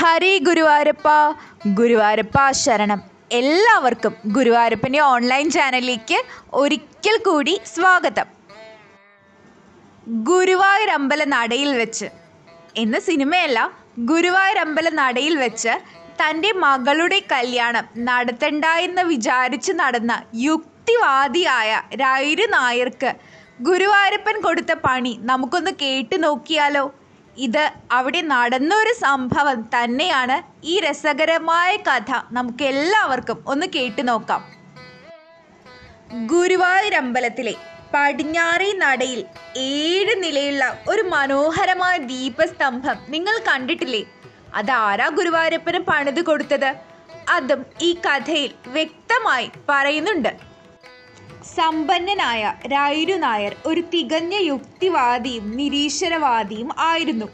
ഹരി ഗുരുവായൂരപ്പ ഗുരുവായൂരപ്പ ശരണം. എല്ലാവർക്കും ഗുരുവായൂരപ്പന്റെ ഓൺലൈൻ ചാനലിലേക്ക് ഒരിക്കൽ കൂടി സ്വാഗതം. ഗുരുവായൂർ അമ്പല നടയിൽ വെച്ച് എന്ന സിനിമയല്ല ഗുരുവായൂർ അമ്പല നടയിൽ വെച്ച് തന്റെ മകളുടെ കല്യാണം നടത്തണ്ട എന്ന് വിചാരിച്ച് നടന്ന യുക്തിവാദിയായ രൈരു നായർക്ക് ഗുരുവായൂരപ്പൻ കൊടുത്ത പണി നമുക്കൊന്ന് കേട്ടു നോക്കിയാലോ? ഇത് അവിടെ നടന്ന ഒരു സംഭവം തന്നെയാണ് ഈ രസകരമായ കഥ. നമുക്ക് എല്ലാവർക്കും ഒന്ന് കേട്ടു നോക്കാം. ഗുരുവായൂരമ്പലത്തിലെ പടിഞ്ഞാറേ നടയിൽ ഏഴ് നിലയുള്ള ഒരു മനോഹരമായ ദീപസ്തംഭം നിങ്ങൾ കണ്ടിട്ടില്ലേ? അതാരാ ഗുരുവായൂരപ്പന് പണിത് കൊടുത്തത്? അതും ഈ കഥയിൽ വ്യക്തമായി പറയുന്നുണ്ട്. സമ്പന്നനായ രായിരു നായർ ഒരു തികഞ്ഞ യുക്തിവാദിയും നിരീശ്വരവാദിയും ആയിരുന്നു.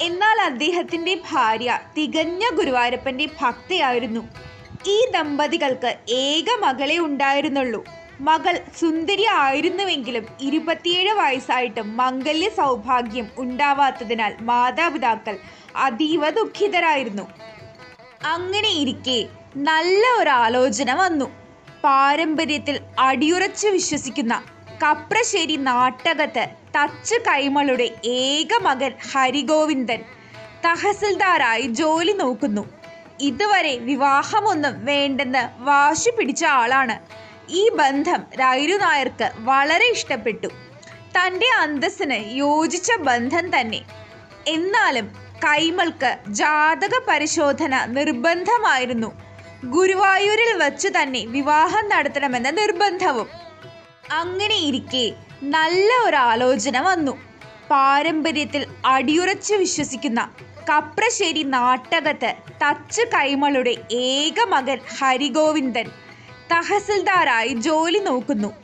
എന്നാൽ അദ്ദേഹത്തിന്റെ ഭാര്യ തികഞ്ഞ ഗുരുവായൂരപ്പന്റെ ഭക്തയായിരുന്നു. ഈ ദമ്പതികൾക്ക് ഏക മകളെ ഉണ്ടായിരുന്നുള്ളൂ. മകൾ സുന്ദരി ആയിരുന്നുവെങ്കിലും ഇരുപത്തിയേഴ് വയസ്സായിട്ടും മംഗല്യ സൗഭാഗ്യം ഉണ്ടാവാത്തതിനാൽ മാതാപിതാക്കൾ അതീവ ദുഃഖിതരായിരുന്നു. അങ്ങനെ ഇരിക്കെ നല്ല ഒരു ആലോചന വന്നു. പാരമ്പര്യത്തിൽ അടിയുറച്ചു വിശ്വസിക്കുന്ന കപ്രശ്ശേരി നാട്ടകത്ത് തച്ച് കൈമളുടെ ഏക മകൻ ഹരിഗോവിന്ദൻ തഹസിൽദാരായി ജോലി നോക്കുന്നു. ഇതുവരെ വിവാഹമൊന്നും വേണ്ടെന്ന് വാശി പിടിച്ച ആളാണ്. ഈ ബന്ധം രൈരു നായർക്ക് വളരെ ഇഷ്ടപ്പെട്ടു. തന്റെ അന്തസ്സിന് യോജിച്ച ബന്ധം തന്നെ. എന്നാലും കൈമൾക്ക് ജാതക പരിശോധന നിർബന്ധമായിരുന്നു. ഗുരുവായൂരിൽ വച്ചു തന്നെ വിവാഹം നടത്തണമെന്ന നിർബന്ധവും. അങ്ങനെ ഇരിക്കെ നല്ല ഒരു ആലോചന വന്നു. പാരമ്പര്യത്തിൽ അടിയുറച്ചു വിശ്വസിക്കുന്ന കപ്രശ്ശേരി നാട്ടകത്ത് തച്ച് കൈമളുടെ ഏക മകൻ ഹരിഗോവിന്ദൻ തഹസിൽദാരായി ജോലി നോക്കുന്നു.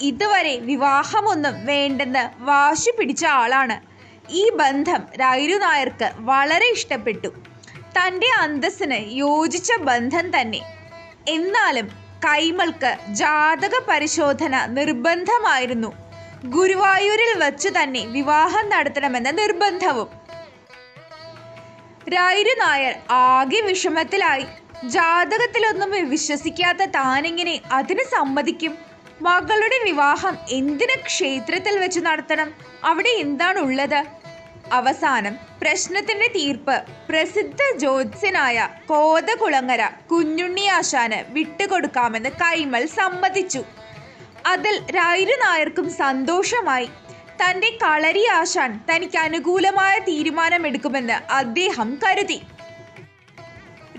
ഇതുവരെ വിവാഹമൊന്നും വേണ്ടെന്ന് വാശി പിടിച്ച ആളാണ്. ഈ ബന്ധം രൈരു നായർക്ക് വളരെ ഇഷ്ടപ്പെട്ടു. തന്റെ അന്തസ്സിന് യോജിച്ച ബന്ധം തന്നെ. എന്നാലും കൈമൾക്ക് ജാതക പരിശോധന നിർബന്ധമായിരുന്നു. ഗുരുവായൂരിൽ വച്ചു തന്നെ വിവാഹം നടത്തണമെന്ന നിർബന്ധവും. രായിരു നായർ ആകെ വിഷമത്തിലായി. ജാതകത്തിലൊന്നും വിശ്വസിക്കാത്ത താനെങ്ങനെ അതിന് സമ്മതിക്കും? മകളുടെ വിവാഹം എന്തിന് ക്ഷേത്രത്തിൽ വെച്ച് നടത്തണം? അവിടെ എന്താണ് ഉള്ളത് അവസാനം പ്രശ്നത്തിന്റെ തീർപ്പ്. പ്രസിദ്ധ ജ്യോത്സ്യനായ കോതകുളങ്ങര കുഞ്ഞുണ്ണിയാശാന് വിട്ടുകൊടുക്കാമെന്ന് കൈമൽ സമ്മതിച്ചു. അതിൽ രായിരു നായർക്കും സന്തോഷമായി. തന്റെ കളരി ആശാൻ തനിക്ക് അനുകൂലമായ തീരുമാനമെടുക്കുമെന്ന് അദ്ദേഹം കരുതി.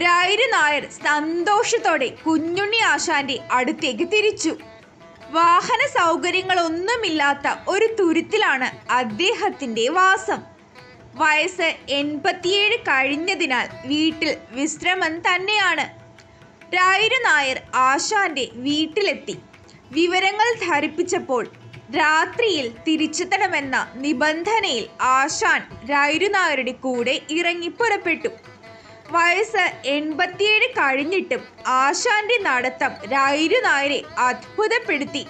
രായിരു നായർ സന്തോഷത്തോടെ കുഞ്ഞുണ്ണി ആശാന്റെ അടുത്തേക്ക് തിരിച്ചു. വാഹന സൗകര്യങ്ങളൊന്നുമില്ലാത്ത ഒരു തുരുത്തിലാണ് അദ്ദേഹത്തിന്റെ വാസം. വയസ്സ് എൺപത്തിയേഴ് കഴിഞ്ഞതിനാൽ വീട്ടിൽ വിശ്രമം തന്നെയാണ്. രായിരു നായർ ആശാന്റെ വീട്ടിലെത്തി. വിവരങ്ങൾ ധരിപ്പിച്ചപ്പോൾ രാത്രിയിൽ തിരിച്ചെത്തണമെന്ന നിബന്ധനയിൽ ആശാൻ രായിരു നായരുടെ കൂടെ ഇറങ്ങി പുറപ്പെട്ടു. വയസ്സ് എൺപത്തിയേഴ് കഴിഞ്ഞിട്ടും ആശാന്റെ നടത്തം രായിരു നായരെ അത്ഭുതപ്പെടുത്തി.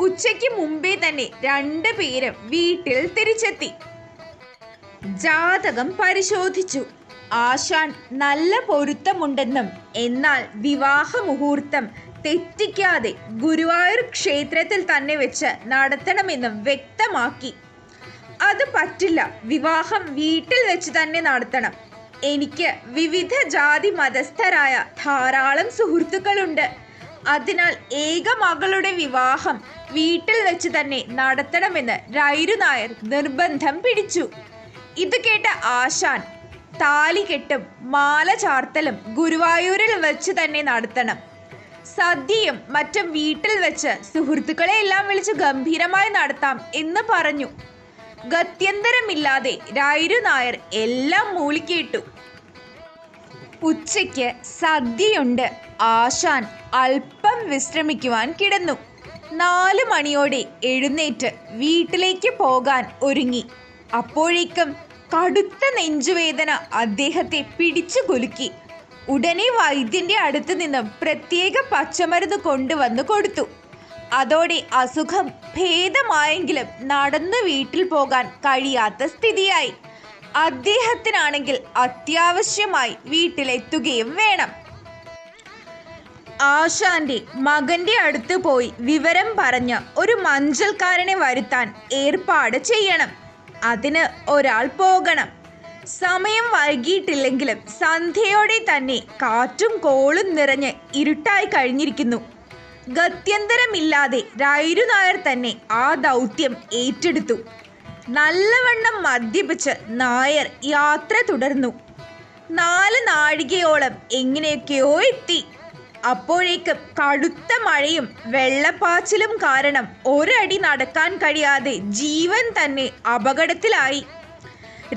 ഉച്ചയ്ക്ക് മുമ്പേ തന്നെ രണ്ടു പേരും വീട്ടിൽ തിരിച്ചെത്തി. ജാതകം പരിശോധിച്ചു. ആശാൻ നല്ല പൊരുത്തമുണ്ടെന്നും എന്നാൽ വിവാഹ മുഹൂർത്തം തെറ്റിക്കാതെ ഗുരുവായൂർ ക്ഷേത്രത്തിൽ തന്നെ വെച്ച് നടത്തണമെന്നും വ്യക്തമാക്കി. അത് പറ്റില്ല വിവാഹം വീട്ടിൽ വെച്ച് തന്നെ നടത്തണം. എനിക്ക് വിവിധ ജാതി മതസ്ഥരായ ധാരാളം സുഹൃത്തുക്കളുണ്ട്. അതിനാൽ ഏക മകളുടെ വിവാഹം വീട്ടിൽ വെച്ച് തന്നെ നടത്തണമെന്ന് രൈരു നായർ നിർബന്ധം പിടിച്ചു. ഇത് കേട്ട ആശാൻ താലി കെട്ടും മാല ചാർത്തലും ഗുരുവായൂരിൽ വെച്ച് തന്നെ നടത്തണം. സദ്യയും മറ്റും വീട്ടിൽ വെച്ച് സുഹൃത്തുക്കളെ എല്ലാം വിളിച്ച് ഗംഭീരമായി നടത്താം എന്ന് പറഞ്ഞു. ഗത്യന്തരമില്ലാതെ രായിരു നായർ എല്ലാം മൂളിക്കേട്ടു. ഉച്ചയ്ക്ക് സദ്യയുണ്ട്. ആശാൻ അല്പം വിശ്രമിക്കുവാൻ കിടന്നു. നാല് മണിയോടെ എഴുന്നേറ്റ് വീട്ടിലേക്ക് പോകാൻ ഒരുങ്ങി. അപ്പോഴേക്കും കടുത്ത നെഞ്ചുവേദന അദ്ദേഹത്തെ പിടിച്ചു കുലുക്കി. ഉടനെ വൈദ്യന്റെ അടുത്ത് നിന്നും പ്രത്യേക പച്ചമരുന്ന് കൊണ്ടുവന്ന് കൊടുത്തു. അതോടെ അസുഖം ഭേദമായെങ്കിലും നടന്ന് വീട്ടിൽ പോകാൻ കഴിയാത്ത സ്ഥിതിയായി. അദ്ദേഹത്തിനാണെങ്കിൽ അത്യാവശ്യമായി വീട്ടിലെത്തുകയും വേണം. ആശാന്റെ മകന്റെ അടുത്ത് പോയി വിവരം പറഞ്ഞ് ഒരു മഞ്ചൽക്കാരനെ വരുത്താൻ ഏർപ്പാട് ചെയ്യണം. അതിന് ഒരാൾ പോകണം. സമയം വൈകിയിട്ടില്ലെങ്കിലും സന്ധ്യയോടെ തന്നെ കാറ്റും കോളും നിറഞ്ഞ് ഇരുട്ടായി കഴിഞ്ഞിരിക്കുന്നു. ഗത്യന്തരമില്ലാതെ രൈരു നായർ തന്നെ ആ ദൗത്യം ഏറ്റെടുത്തു. നല്ലവണ്ണം മദ്യപിച്ച് നായർ യാത്ര തുടർന്നു. നാല് നാഴികയോളം എങ്ങനെയൊക്കെയോ എത്തി. അപ്പോഴേക്കും കടുത്ത മഴയും വെള്ളപ്പാച്ചിലും കാരണം ഒരടി നടക്കാൻ കഴിയാതെ ജീവൻ തന്നെ അപകടത്തിലായി.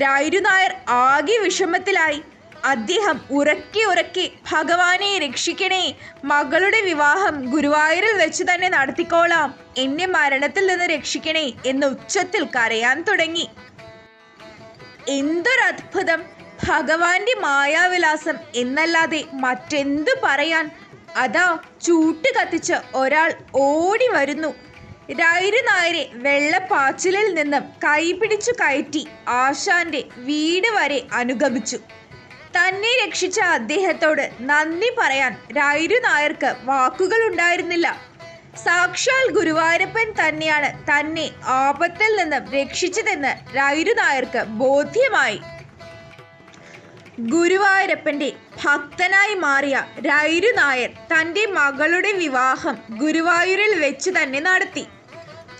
രായരു നായർ ആകെ വിഷമത്തിലായി. അദ്ദേഹം ഉറക്കി ഉറക്കി ഭഗവാനെ രക്ഷിക്കണേ മകളുടെ വിവാഹം ഗുരുവായൂരിൽ വെച്ച് തന്നെ നടത്തിക്കോളാം എന്നെ മരണത്തിൽ നിന്ന് രക്ഷിക്കണേ എന്ന് ഉച്ചത്തിൽ കരയാൻ തുടങ്ങി. എന്തൊരത്ഭുതം. ഭഗവാന്റെ മായാവിലാസം എന്നല്ലാതെ മറ്റെന്തു പറയാൻ അതാ ചൂട്ട് കത്തിച്ച് ഒരാൾ ഓടി വരുന്നു. രൈരു നായരെ വെള്ളപ്പാച്ചിലിൽ നിന്നും കൈപിടിച്ചു കയറ്റി ആശാന്റെ വീട് വരെ അനുഗമിച്ചു. തന്നെ രക്ഷിച്ച അദ്ദേഹത്തോട് നന്ദി പറയാൻ രൈരു നായർക്ക് വാക്കുകൾ ഉണ്ടായിരുന്നില്ല. സാക്ഷാൽ ഗുരുവായൂരപ്പൻ തന്നെയാണ് തന്നെ ആപത്തിൽ നിന്നും രക്ഷിച്ചതെന്ന് രൈരു നായർക്ക് ബോധ്യമായി. ഗുരുവായൂരപ്പന്റെ ഭക്തനായി മാറിയ രൈരു നായർ തന്റെ മകളുടെ വിവാഹം ഗുരുവായൂരിൽ വെച്ച് തന്നെ നടത്തി.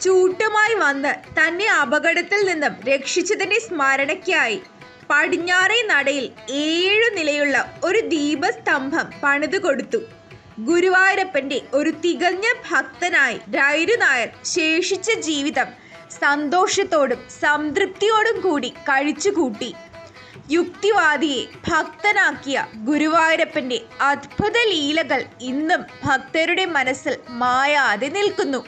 ചൂട്ടുമായി വന്ന് തന്നെ അപകടത്തിൽ നിന്നും രക്ഷിച്ചതിന്റെ സ്മരണയ്ക്കായി പടിഞ്ഞാറേ നടയിൽ ഏഴു നിലയുള്ള ഒരു ദീപസ്തംഭം പണിതു കൊടുത്തു. ഗുരുവായൂരപ്പന്റെ ഒരു തികഞ്ഞ ഭക്തനായി രൈരു നായർ ശേഷിച്ച ജീവിതം സന്തോഷത്തോടും സംതൃപ്തിയോടും കൂടി കഴിച്ചുകൂട്ടി. യുക്തിവാദിയെ ഭക്തനാക്കിയ ഗുരുവായൂരപ്പന്റെ അത്ഭുത ലീലകൾ ഇന്നും ഭക്തരുടെ മനസ്സിൽ മായാതെ നിൽക്കുന്നു.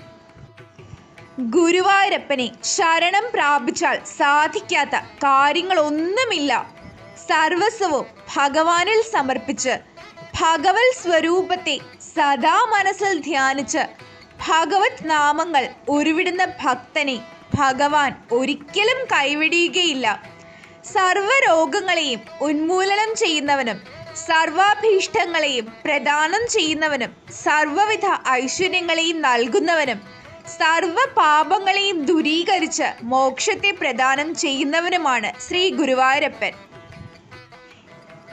ഗുരുവായൂരപ്പനെ ശരണം പ്രാപിച്ചാൽ സാധിക്കാത്ത കാര്യങ്ങളൊന്നുമില്ല. സർവസ്വവും ഭഗവാനിൽ സമർപ്പിച്ച് ഭഗവത് സ്വരൂപത്തെ സദാ മനസ്സിൽ ധ്യാനിച്ച് ഭഗവത് നാമങ്ങൾ ഉരുവിടുന്ന ഭക്തനെ ഭഗവാൻ ഒരിക്കലും കൈവിടിയുകയില്ല. സർവരോഗങ്ങളെയും ഉന്മൂലനം ചെയ്യുന്നവനും സർവാഭീഷ്ടങ്ങളെയും പ്രദാനം ചെയ്യുന്നവനും സർവവിധ ഐശ്വര്യങ്ങളെയും നൽകുന്നവനും സർവ പാപങ്ങളെയും ദൂരീകരിച്ച് മോക്ഷത്തെ പ്രദാനം ചെയ്യുന്നവനുമാണ് ശ്രീ ഗുരുവായൂരപ്പൻ.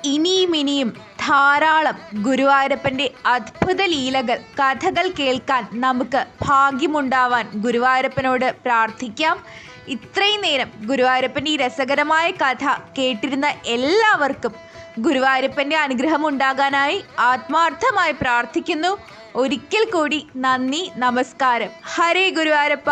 ഇനിയും ഇനിയും ധാരാളം ഗുരുവായൂരപ്പന്റെ അത്ഭുത ലീലകൾ കഥകൾ കേൾക്കാൻ നമുക്ക് ഭാഗ്യമുണ്ടാവാൻ ഗുരുവായൂരപ്പനോട് പ്രാർത്ഥിക്കാം. ഇത്രയും നേരം ഗുരുവായൂരപ്പന്റെ ഈ രസകരമായ കഥ കേട്ടിരുന്ന എല്ലാവർക്കും ഗുരുവായൂരപ്പന്റെ അനുഗ്രഹം ഉണ്ടാകാനായി ആത്മാർത്ഥമായി പ്രാർത്ഥിക്കുന്നു. ഒരിക്കൽ കൂടി നന്ദി നമസ്കാരം. ഹരേ ഗുരുവായൂരപ്പ.